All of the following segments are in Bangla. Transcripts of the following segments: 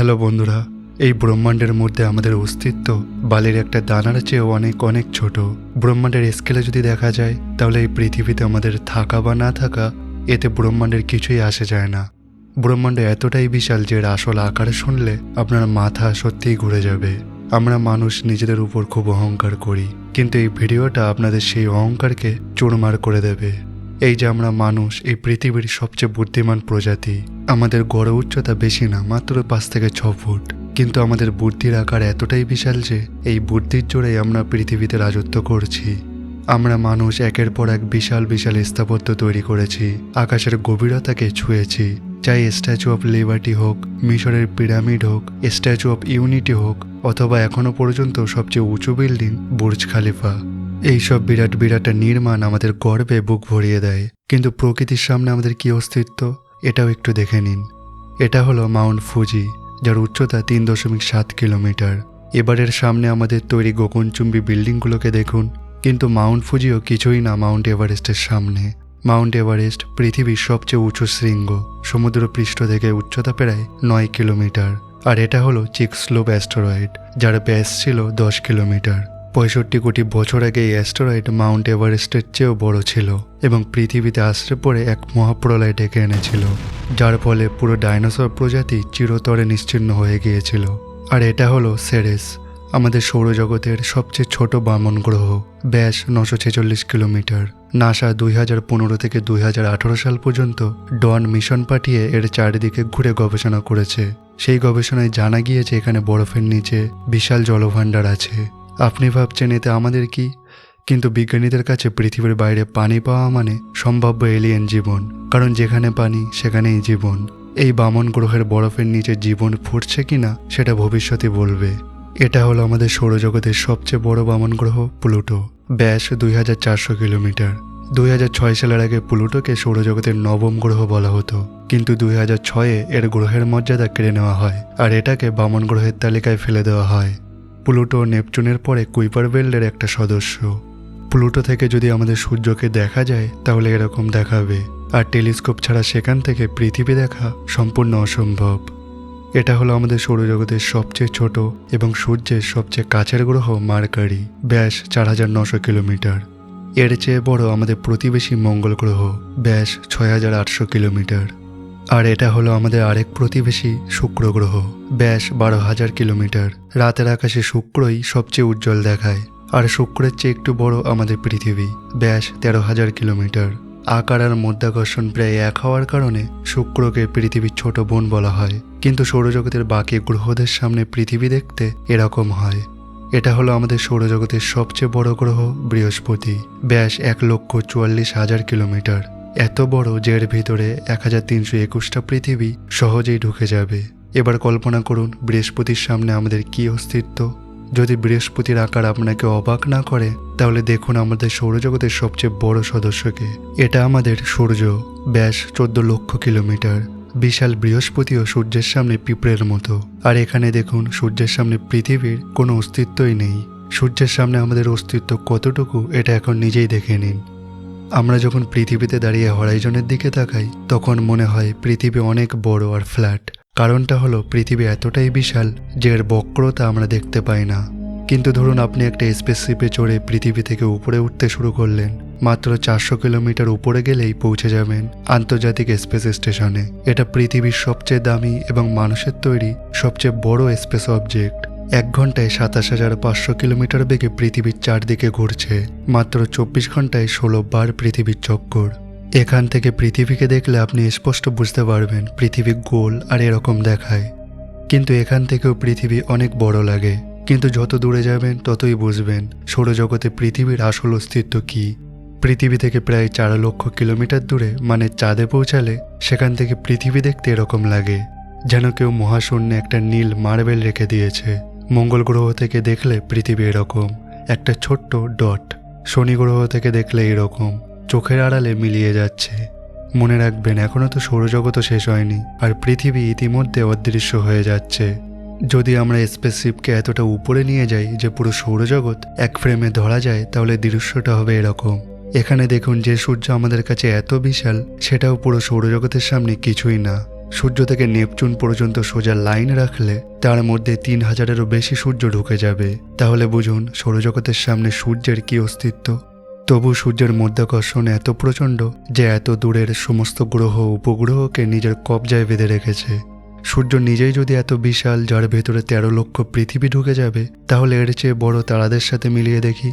হ্যালো বন্ধুরা, এই ব্রহ্মাণ্ডের মধ্যে আমাদের অস্তিত্ব বালির একটা দানার চেয়েও অনেক অনেক ছোট। ব্রহ্মাণ্ডের স্কেলে যদি দেখা যায়, তাহলে এই পৃথিবীতে আমাদের থাকা বা না থাকা, এতে ব্রহ্মাণ্ডের কিছুই আসে যায় না। ব্রহ্মাণ্ড এতটাই বিশাল যে এর আসল আকারে শুনলে আপনার মাথা সত্যিই ঘুরে যাবে। আমরা মানুষ নিজেদের উপর খুব অহংকার করি, কিন্তু এই ভিডিওটা আপনাদের সেই অহংকারকে চুরমার করে দেবে। এই যে আমরা মানুষ, এই পৃথিবীর সবচেয়ে বুদ্ধিমান প্রজাতি, আমাদের গড় উচ্চতা বেশি না, মাত্র পাঁচ থেকে ছ ফুট। কিন্তু আমাদের বুদ্ধির আকার এতটাই বিশাল যে, এই বুদ্ধির জোরেই আমরা পৃথিবীতে রাজত্ব করছি। আমরা মানুষ একের পর এক বিশাল বিশাল স্থাপত্য তৈরি করেছি, আকাশের গভীরতাকে ছুঁয়েছি। চাই স্ট্যাচু অফ লিবার্টি হোক, মিশরের পিরামিড হোক স্ট্যাচু অফ ইউনিটি হোক, অথবা এখনও পর্যন্ত সবচেয়ে উঁচু বিল্ডিং বুর্জ খালিফা। এইসব বিরাট বিরাট নির্মাণ আমাদের গর্বে বুক ভরিয়ে দেয়। কিন্তু প্রকৃতির সামনে আমাদের কি অস্তিত্ব? এটাও একটু দেখে নিন। এটা হলো মাউন্ট ফুজি, যার উচ্চতা তিন দশমিক সাত কিলোমিটার। এবারের সামনে আমাদের তৈরি গগনচুম্বী বিল্ডিংগুলোকে দেখুন। কিন্তু মাউন্ট ফুজিও কিছুই না মাউন্ট এভারেস্টের সামনে। মাউন্ট এভারেস্ট পৃথিবীর সবচেয়ে উঁচু শৃঙ্গ সমুদ্র পৃষ্ঠ থেকে উচ্চতা প্রায় নয় কিলোমিটার। আর এটা হলো চিকস্লোপ অ্যাস্টেরয়েড, যার ব্যাস ছিল দশ কিলোমিটার। পঁয়ষট্টি কোটি বছর আগে এই অ্যাস্টেরয়েড মাউন্ট এভারেস্টের চেয়েও বড় ছিল এবং পৃথিবীতে আশ্রে পড়ে এক মহাপ্রলয় ডেকে এনেছিল, যার ফলে পুরো ডাইনোসর প্রজাতি চিরতরে নিশ্চিহ্ন হয়ে গিয়েছিল। আর এটা হলো সেরেস, আমাদের সৌরজগতের সবচেয়ে ছোট বামন গ্রহ, ব্যাস নশো ছেচল্লিশ কিলোমিটার। নাসা দুই হাজার পনেরো থেকে দুই হাজার আঠারো সাল পর্যন্ত ডন মিশন পাঠিয়ে এর চারিদিকে ঘুরে গবেষণা করেছে। সেই গবেষণায় জানা গিয়েছে এখানে বরফের নিচে বিশাল জলভাণ্ডার আছে। আপনি ভাবছেন এতে আমাদের কি? কিন্তু বিজ্ঞানীদের কাছে পৃথিবীর বাইরে পানি পাওয়া মানে সম্ভাব্য এলিয়েন জীবন। কারণ যেখানে পানি, সেখানেই জীবন। এই বামন গ্রহের বরফের নিচে জীবন ফুটছে কিনা, সেটা ভবিষ্যতে বলবে। এটা হলো আমাদের সৌরজগতের সবচেয়ে বড় বামন গ্রহ, প্লুটো। ব্যাস দুই হাজার চারশো কিলোমিটার। দুই হাজার ছয় সালের আগে প্লুটোকে সৌরজগতের নবম গ্রহ বলা হতো। কিন্তু দুই হাজার ছয়ে এর গ্রহের মর্যাদা কেড়ে নেওয়া হয়। আর এটাকে বামন গ্রহের তালিকায় ফেলে দেওয়া হয়। প্লুটো নেপচুনের পরে কুইপার বেল্টের একটা সদস্য। প্লুটো থেকে যদি আমাদের সূর্যকে দেখা যায়, তাহলে এরকম দেখাবে। আর টেলিস্কোপ ছাড়া সেখান থেকে পৃথিবী দেখা সম্পূর্ণ অসম্ভব। এটা হলো আমাদের সৌরজগতের সবচেয়ে ছোট এবং সূর্যের সবচেয়ে কাছের গ্রহ মার্কারি। ব্যাস চার হাজার নশো কিলোমিটার। এর চেয়ে বড় আমাদের প্রতিবেশী মঙ্গল গ্রহ। ব্যাস ছয় হাজার আটশো কিলোমিটার। আর এটা হলো আমাদের আরেক প্রতিবেশী শুক্র গ্রহ। ব্যাস বারো হাজার কিলোমিটার। রাতের আকাশে শুক্রই সবচেয়ে উজ্জ্বল দেখায়। আর শুক্রের চেয়ে একটু বড় আমাদের পৃথিবী। ব্যাস তেরো হাজার কিলোমিটার। আকার আর মধ্যাকর্ষণ প্রায় এক হওয়ার কারণে শুক্রকে পৃথিবীর ছোট বোন বলা হয়। কিন্তু সৌরজগতের বাকি গ্রহদের সামনে পৃথিবী দেখতে এরকম হয়। এটা হলো আমাদের সৌরজগতের সবচেয়ে বড় গ্রহ বৃহস্পতি। ব্যাস এক লক্ষ চুয়াল্লিশ হাজার কিলোমিটার। এত বড় যে এর ভিতরে এক হাজার তিনশো একুশটা পৃথিবী সহজেই ঢুকে যাবে। এবার কল্পনা করুন, বৃহস্পতির সামনে আমাদের কি অস্তিত্ব। যদি বৃহস্পতির আকার আপনাকে অবাক না করে, তাহলে দেখুন আমাদের সৌরজগতের সবচেয়ে বড় সদস্যকে। এটা আমাদের সূর্য, ব্যাস চোদ্দ লক্ষ কিলোমিটার। বিশাল বৃহস্পতিও সূর্যের সামনে পিঁপড়ের মতো। আর এখানে দেখুন, সূর্যের সামনে পৃথিবীর কোনো অস্তিত্বই নেই। সূর্যের সামনে আমাদের অস্তিত্ব কতটুকু, এটা এখন নিজেই দেখে নিন। আমরা যখন পৃথিবীতে দাঁড়িয়ে হরাইজনের দিকে তাকাই, তখন মনে হয় পৃথিবী অনেক বড় আর ফ্ল্যাট কারণটা হলো পৃথিবী এতটাই বিশাল যে এর বক্রতা আমরা দেখতে পাই না। কিন্তু ধরুন আপনি একটা স্পেসশিপে চড়ে পৃথিবী থেকে উপরে উঠতে শুরু করলেন, মাত্র চারশো কিলোমিটার উপরে গেলেই পৌঁছে যাবেন আন্তর্জাতিক স্পেস স্টেশনে এটা পৃথিবীর সবচেয়ে দামি এবং মানুষের তৈরি সবচেয়ে বড় স্পেস অবজেক্ট এক ঘন্টায় সাতাশ হাজার পাঁচশো কিলোমিটার বেগে পৃথিবীর চারদিকে ঘুরছে, মাত্র চব্বিশ ঘন্টায় ষোলো বার পৃথিবীর চক্কর। এখান থেকে পৃথিবীকে দেখলে আপনি স্পষ্ট বুঝতে পারবেন পৃথিবী গোল আর এরকম দেখায়। কিন্তু এখান থেকেও পৃথিবী অনেক বড় লাগে। কিন্তু যত দূরে যাবেন, ততই বুঝবেন সৌরজগতে পৃথিবীর আসল অস্তিত্ব কী। পৃথিবী থেকে প্রায় চার লক্ষ কিলোমিটার দূরে মানে চাঁদে পৌঁছালে, সেখান থেকে পৃথিবী দেখতে এরকম লাগে, যেন কেউ মহাশূন্যে একটা নীল মার্বেল রেখে দিয়েছে। মঙ্গল গ্রহ থেকে দেখলে পৃথিবী এরকম, একটা ছোট্ট ডট। শনি গ্রহ থেকে দেখলে এরকম, চোখের আড়ালে মিলিয়ে যাচ্ছে। মনে রাখবেন এখনও তো সৌরজগতও শেষ হয়নি, আর পৃথিবী ইতিমধ্যে অদৃশ্য হয়ে যাচ্ছে। যদি আমরা স্পেসশিপকে এতটা উপরে নিয়ে যাই যে পুরো সৌরজগৎ এক ফ্রেমে ধরা যায়, তাহলে দৃশ্যটা হবে এরকম। এখানে দেখুন, যে সূর্য আমাদের কাছে এত বিশাল, সেটাও পুরো সৌরজগতের সামনে কিছুই না। সূর্য থেকে নেপচুন পর্যন্ত সোজা লাইন রাখলে তার মধ্যে তিন হাজারেরও বেশি সূর্য ঢুকে যাবে। তাহলে বুঝুন, সৌরজগতের সামনে সূর্যের কি অস্তিত্ব? তবু সূর্যের মধ্যাকর্ষণ এত প্রচণ্ড যে এত দূরের সমস্ত গ্রহ উপগ্রহকে নিজের কবজায় বেঁধে রেখেছে। সূর্য নিজেই যদি এত বিশাল, যার ভেতরে তেরো লক্ষ পৃথিবী ঢুকে যাবে, তাহলে এর চেয়ে বড় তারাদের সাথে মিলিয়ে দেখি।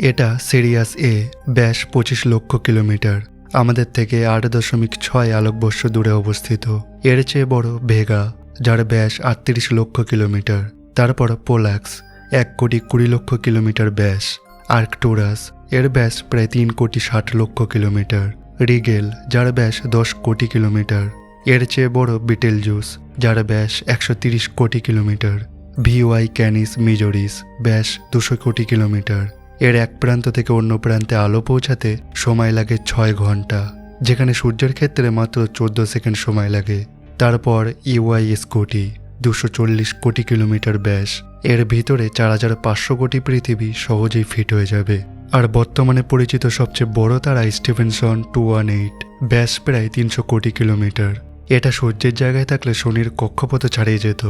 এটা সিরিয়াস এ ব্যাস পঁচিশ লক্ষ কিলোমিটার। আমাদের থেকে আট দশমিক ছয় আলোকবর্ষ দূরে অবস্থিত। এর চেয়ে বড় ভেগা, যার ব্যাস আটত্রিশ লক্ষ কিলোমিটার। তারপর পোলাক্স, এক কোটি কুড়ি লক্ষ কিলোমিটার ব্যাস। আর্কটুরাস, এর ব্যাস প্রায় তিন কোটি ষাট লক্ষ কিলোমিটার। রিগেল, যার ব্যাস দশ কোটি কিলোমিটার। এর চেয়ে বড় বিটেল জুস যার ব্যাস একশো তিরিশ কোটি কিলোমিটার। ভিওয়াই ক্যানিস মিজোরিস, ব্যাস দুশো কোটি কিলোমিটার। এর এক প্রান্ত থেকে অন্য প্রান্তে আলো পৌঁছাতে সময় লাগে ছয় ঘণ্টা, যেখানে সূর্যের ক্ষেত্রে মাত্র চোদ্দ সেকেন্ড সময় লাগে। তারপর ইউআইএস কোটি দুশো চল্লিশ কোটি কিলোমিটার ব্যাস। এর ভিতরে চার হাজার পাঁচশো কোটি পৃথিবী সহজেই ফিট হয়ে যাবে। আর বর্তমানে পরিচিত সবচেয়ে বড় তারা স্টিভেনসন টু ওয়ান এইট, ব্যাস প্রায় তিনশো কোটি কিলোমিটার। এটা সূর্যের জায়গায় থাকলে শনির কক্ষপথ ছাড়িয়ে যেত।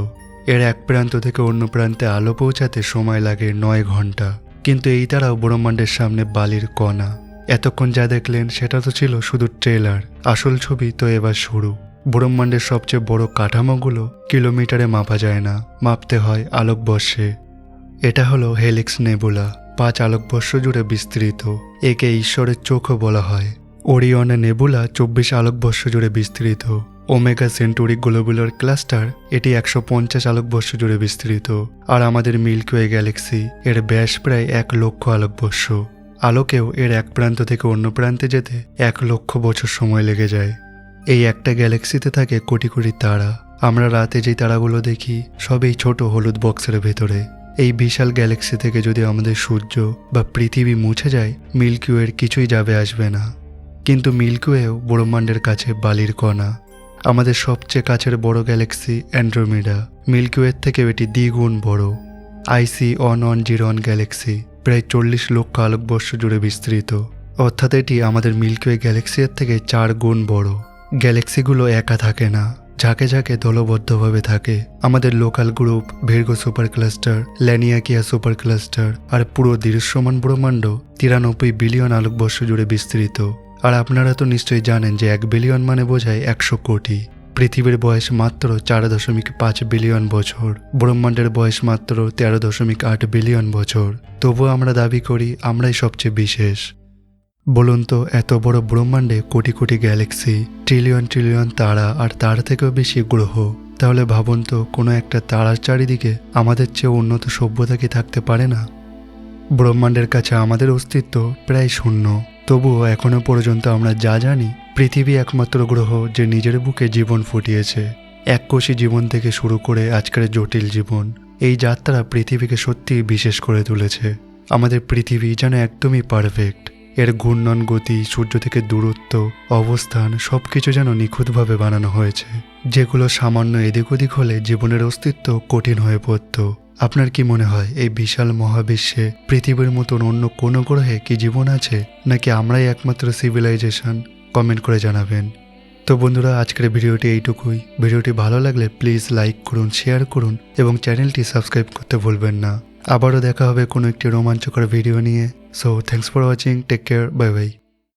এর এক প্রান্ত থেকে অন্য প্রান্তে আলো পৌঁছাতে সময় লাগে নয় ঘণ্টা। কিন্তু এই তারাও ব্রহ্মাণ্ডের সামনে বালির কণা। এতক্ষণ যা দেখলেন, সেটা তো ছিল শুধু ট্রেলার। আসল ছবি তো এবার শুরু। ব্রহ্মাণ্ডের সবচেয়ে বড় কাঠামোগুলো কিলোমিটারে মাপা যায় না। মাপতে হয় আলোকবর্ষে। এটা হলো হেলিক্স নেবুলা। পাঁচ আলোকবর্ষ জুড়ে বিস্তৃত। একে ঈশ্বরের চোখও বলা হয়। ওরিয়না নেবুলা চব্বিশ আলোকবর্ষ জুড়ে বিস্তৃত। ওমেগা সেন্টুরি গ্লোবুলার ক্লাস্টার এটি একশো পঞ্চাশ আলোকবর্ষ জুড়ে বিস্তৃত। আর আমাদের মিল্কওয়ে গ্যালাক্সি এর ব্যাস প্রায় এক লক্ষ আলোকবর্ষ। আলোকেও এর এক প্রান্ত থেকে অন্য প্রান্তে যেতে এক লক্ষ বছর সময় লেগে যায়। এই একটা গ্যালাক্সিতে থাকে কোটি কোটি তারা। আমরা রাতে যে তারাগুলো দেখি, সবই ছোট হলুদ বক্সের ভেতরে। এই বিশাল গ্যালাক্সি থেকে যদি আমাদের সূর্য বা পৃথিবী মুছে যায় মিল্কিওয়ের কিছুই যাবে আসবে না। কিন্তু মিল্কিওয়েও ব্রহ্মাণ্ডের কাছে বালির কণা। আমাদের সবচেয়ে কাছের বড় গ্যালাক্সি অ্যান্ড্রোমিডা। মিল্কওয়ের থেকে এটি দ্বিগুণ বড়। IC one one zero one galaxy প্রায় চল্লিশ লক্ষ আলোকবর্ষ জুড়ে বিস্তৃত। অর্থাৎ এটি আমাদের মিল্কওয়ে গ্যালাক্সির থেকে চার গুণ বড়। গ্যালাক্সিগুলো একা থাকে না, ঝাঁকে ঝাঁকে দলবদ্ধভাবে থাকে। আমাদের local group Virgo super cluster Laniakea super cluster আর পুরো দৃশ্যমান ব্রহ্মাণ্ড তিরানব্বই বিলিয়ন আলোকবর্ষ জুড়ে বিস্তৃত। আর আপনারা তো নিশ্চয়ই জানেন যে এক বিলিয়ন মানে বোঝায় একশো কোটি। পৃথিবীর বয়স মাত্র চার দশমিক পাঁচ বিলিয়ন বছর। ব্রহ্মাণ্ডের বয়স মাত্র তেরো দশমিক আট বিলিয়ন বছর। তবুও আমরা দাবি করি, আমরাই সবচেয়ে বিশেষ। বলুন তো, এত বড় ব্রহ্মাণ্ডে crore crore Galaxy, trillion trillion তারা আর তার থেকেও বেশি গ্রহ। তাহলে ভাবুন তো, কোনো একটা তারার চারিদিকে আমাদের চেয়ে উন্নত সভ্যতা কি থাকতে পারে না? ব্রহ্মাণ্ডের কাছে আমাদের অস্তিত্ব প্রায় শূন্য। তবুও এখনও পর্যন্ত আমরা যা জানি, পৃথিবী একমাত্র গ্রহ যে নিজের বুকে জীবন ফুটিয়েছে। এককোষী জীবন থেকে শুরু করে আজকের জটিল জীবন, এই যাত্রা পৃথিবীকে সত্যিই বিশেষ করে তুলেছে। আমাদের পৃথিবী যেন একদমই পারফেক্ট। এর ঘূর্ণন গতি, সূর্য থেকে দূরত্ব, অবস্থান সব কিছু যেন নিখুঁতভাবে বানানো হয়েছে, যেগুলো সামান্য এদিক ওদিক হলে জীবনের অস্তিত্ব কঠিন হয়ে পড়ত। আপনার কি মনে হয় এই বিশাল মহাবিশ্বে পৃথিবীর মতন অন্য কোনো গ্রহে কি জীবন আছে, নাকি আমরাই একমাত্র সিভিলাইজেশন কমেন্ট করে জানাবেন। তো বন্ধুরা, আজকের ভিডিওটি এইটুকুই। ভিডিওটি ভালো লাগলে প্লিজ লাইক করুন শেয়ার করুন এবং চ্যানেলটি সাবস্ক্রাইব করতে ভুলবেন না। আবারও দেখা হবে কোনো একটি রোমাঞ্চকর ভিডিও নিয়ে। So thanks for watching take care bye bye